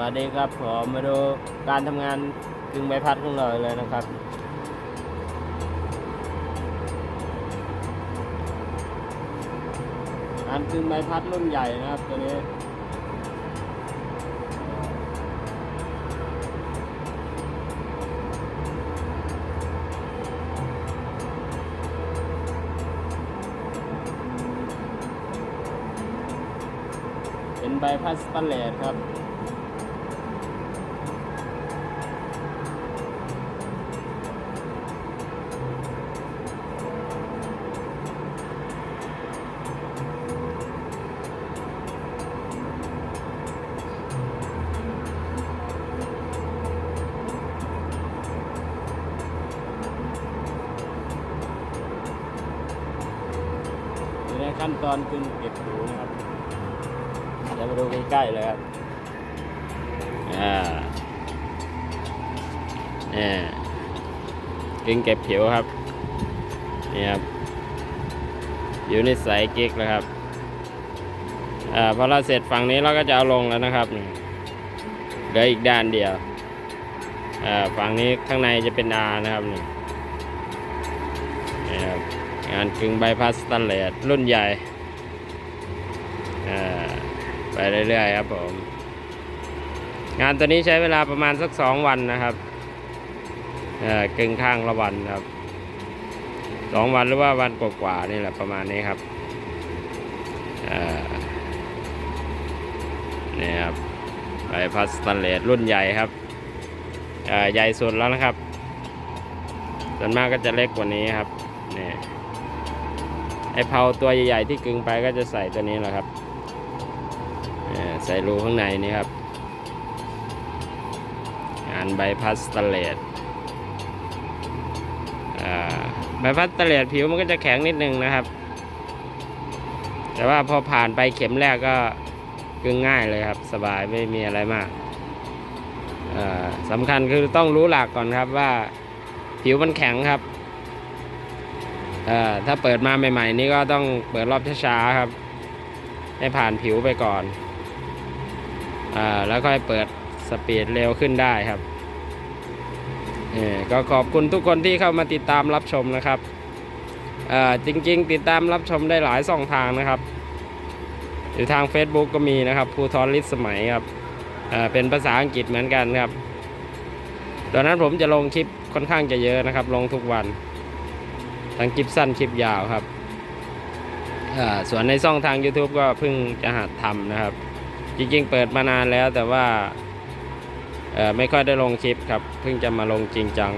อ่าสวัสดีครับผมมาดูการทำงานกึ่งใบพัดของเราเลยนะครับงานกึ่งใบพัดรุ่นใหญ่นะครับตัวนี้เป็นใบพัดสแตนเลสครับ ขั้นตอนกึ่งเก็บผิวนะครับเดี๋ยวมาดูใกล้ๆเลยครับอ่าเนี่ยกึ่งเก็บผิวครับนี่ครับอยู่ในสายกิ๊กแล้วครับอ่าพอเราเสร็จฝั่งนี้เราก็จะเอาลงแล้วนะครับเหลืออีกด้านเดียวอ่าฝั่งนี้ข้างในจะเป็นอานะครับนี่นี่ครับ งานกึ่งใบพัดสแตันเลสรุ่นใหญ่ไปเรื่อยๆครับผม งานตัวนี้ใช้เวลาประมาณสักสองวันนะครับกึ่งข้างละวันครับสองวันหรือว่าวันกว่าๆนี่แหละประมาณนี้ครับนี่ครับใบพัดสแตนเลสรุ่นใหญ่ครับใหญ่สุดแล้วนะครับส่วนมากก็จะเล็กกว่านี้ครับนี่ ไอเผาตัวใหญ่ๆที่กึงไปก็จะใส่ตัวนี้แหละครับอ่าใส่รูข้างในนี่ครับงานใบพัดสแตเลสอ่าใบพัดสแตเลสผิวมันก็จะแข็งนิดนึงนะครับ แต่ว่าพอผ่านไปเข็มแรกก็กึงง่ายเลยครับ สบายไม่มีอะไรมากอ่าสำคัญคือต้องรู้หลักก่อนครับว่าผิวมันแข็งครับ อ่าถ้าเปิดมาใหม่ ๆ นี่ก็ต้องเปิดรอบช้าๆครับ ให้ผ่านผิวไปก่อนอ่าแล้วค่อยเปิดสปีดเร็วขึ้นได้ครับเออก็ขอบคุณทุกคนที่เข้ามาติดตามรับชมนะครับอ่าจริง ๆ ติดตามรับชมได้หลายช่องทางนะครับอยู่ทาง Facebook ก็มีนะครับภูทรลิศสมัยครับอ่าเป็นภาษาอังกฤษเหมือนกันครับตอนนั้นผมจะลงคลิปค่อนข้างจะเยอะนะครับ ลงทุกวัน ทั้งคลิปสั้นคลิปยาวครับส่วนในช่องทาง YouTube ก็เพิ่งจะหัดทำนะครับ จริงๆ เปิดมานานแล้วแต่ว่าไม่ค่อยได้ลงคลิปครับ เพิ่งจะมาลงจริงจัง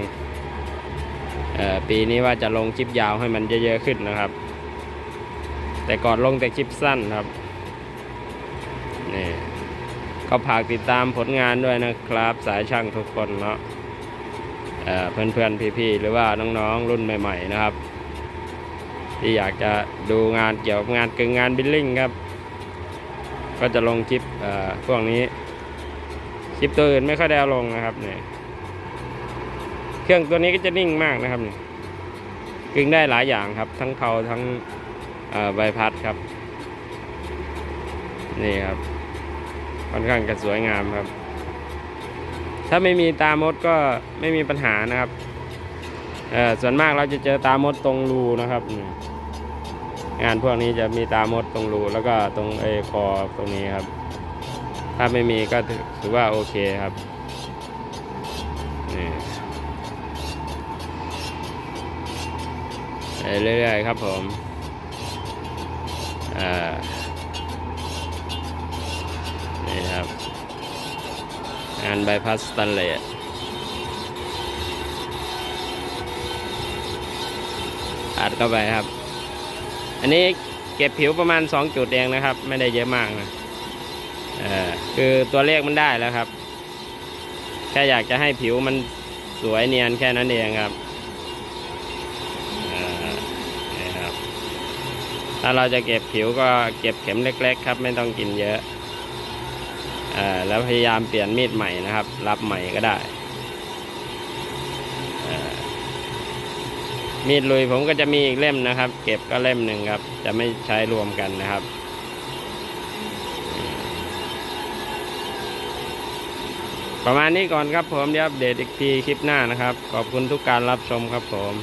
ปีนี้ว่าจะลงคลิปยาวให้มันเยอะๆขึ้นนะครับ แต่ก่อนลงแต่คลิปสั้นครับนี่ก็ฝากติดตามผลงานด้วยนะครับ สายช่างทุกคนเนาะ เพื่อนๆพี่ๆหรือว่าน้องๆรุ่นใหม่ๆนะครับ ที่อยากจะดูงานเกี่ยวกับงานกึ่งงานบิลลิ่งครับ ก็จะลงคลิปอ่อพวกนี้ คลิปตัวอื่นไม่ค่อยได้ลงนะครับเนี่ยเครื่องตัวนี้ก็จะนิ่งมากนะครับเนี่ยกึ่งได้หลายอย่างครับ ทั้งเผาทั้งใบพัดครับ นี่ครับค่อนข้างจะสวยงามครับ ถ้าไม่มีตามดก็ไม่มีปัญหานะครับเอ่อส่วนมากเราจะเจอตามดตรงรูนะครับ งานพวกนี้จะมีตามดตรงรูแล้วก็ตรงเอคอตรงนี้ครับ ถ้าไม่มีก็ถือว่าโอเคครับนี่เรื่อยๆครับผมอ่าานใบพัดสแตันเลสอัดเข้าไปครับ อันนี้เก็บผิวประมาณ 2 จุดเองนะครับ ไม่ได้เยอะมากนะเออคือตัวเลขมันได้แล้วครับ แค่อยากจะให้ผิวมันสวยเนียนแค่นั้นเองครับถ้าเราจะเก็บผิวก็เก็บเข็มเล็ก ๆ ครับ ไม่ต้องกินเยอะ แล้วพยายามเปลี่ยนมีดใหม่นะครับ รับใหม่ก็ได้ มีดลุยผมก็จะมีอีกเล่มนะครับ เก็บก็เล่มหนึ่งครับ จะไม่ใช้รวมกันนะครับประมาณนี้ก่อนครับผมเดี๋ยวอัปเดตอีกทีคลิปหน้านะครับ ขอบคุณทุกการรับชมครับผม